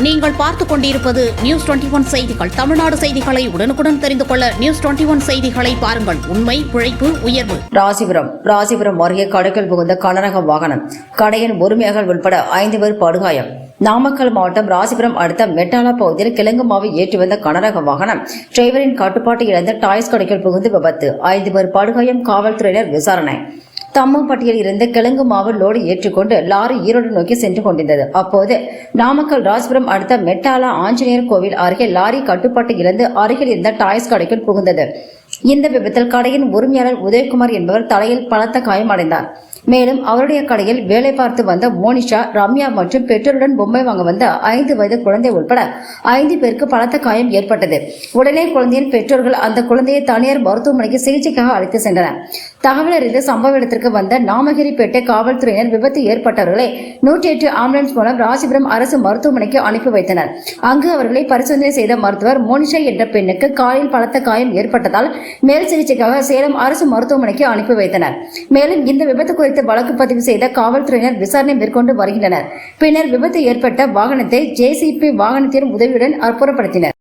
நீங்கள் பார்த்துக் கொண்டிருப்பது நியூஸ் டுவெண்டி ஒன் செய்திகள். தமிழ்நாடு செய்திகளை உடனுக்குடன் தெரிந்து கொள்ள நியூஸ் டுவெண்டி ஒன் செய்திகளை பாருங்கள். உண்மை உழைப்பு உயர்வு. ராசிபுரம். ராசிபுரம் அருகே கடுக்கல் புகுந்த கனரக வாகனம். கடையின் உரிமையாளர் உட்பட ஐந்து பேர் படுகாயம். நாமக்கல் மாவட்டம் ராசிபுரம் அடுத்த மெட்டாலா பகுதியில் கிழங்கு மாவை ஏற்றி வந்த கனரக வாகனம். டிரைவரின் கட்டுப்பாட்டை இழந்த டாய்ஸ் கடைக்குள் புகுந்து விபத்து. ஐந்து பேர் படுகாயம் காவல்துறையினர் விசாரணை. தம்மம்பட்டியில் இருந்து கிழங்கு மாவு லோடு ஏற்றுக்கொண்டு லாரி ஈரோடு நோக்கி சென்று கொண்டிருந்தது. அப்போது நாமக்கல் ராஜ்புரம் அடுத்த மெட்டாலா ஆஞ்சநேயர் கோவில் அருகே லாரி கட்டுப்பாட்டு இழந்து அருகில் இருந்த டாய்ஸ் கடைக்குள் புகுந்தது. இந்த விபத்தில் கடையின் உரிமையாளர் உதயகுமார் என்பவர் தலையில் பலத்த காயம் அடைந்தார். மேலும் அவருடைய கடையில் வேலை பார்த்து வந்த மோனிஷா ரம்யா மற்றும் பெற்றோருடன் பொம்மை வாங்க வந்த ஐந்து வயது குழந்தை உட்பட ஐந்து பேருக்கு பலத்த காயம் ஏற்பட்டது. உடனே குழந்தையின் பெற்றோர்கள் அந்த குழந்தையை தனியார் மருத்துவமனைக்கு சிகிச்சைக்காக அழைத்து சென்றனர். தகவல் அறிந்து சம்பவ இடத்திற்கு வந்த நாமகிரிப்பேட்டை காவல்துறையினர் விபத்து ஏற்பட்டவர்களை நூற்றி எட்டு ஆம்புலன்ஸ் மூலம் ராசிபுரம் அரசு மருத்துவமனைக்கு அனுப்பி வைத்தனர். அங்கு அவர்களை பரிசோதனை செய்த மருத்துவர் மோனிஷா என்ற பெண்ணுக்கு காலில் பலத்த காயம் ஏற்பட்டதால் மேல் சிகிச்சைக்காக சேலம் அரசு மருத்துவமனைக்கு அனுப்பி வைத்தனர். மேலும் இந்த விபத்து குறித்து வழக்கு பதிவு செய்த காவல்துறையினர் விசாரணை மேற்கொண்டு வருகின்றனர். பின்னர் விபத்து ஏற்பட்ட வாகனத்தை ஜேசிபி வாகனத்தின் உதவியுடன் அப்புறப்படுத்தினர்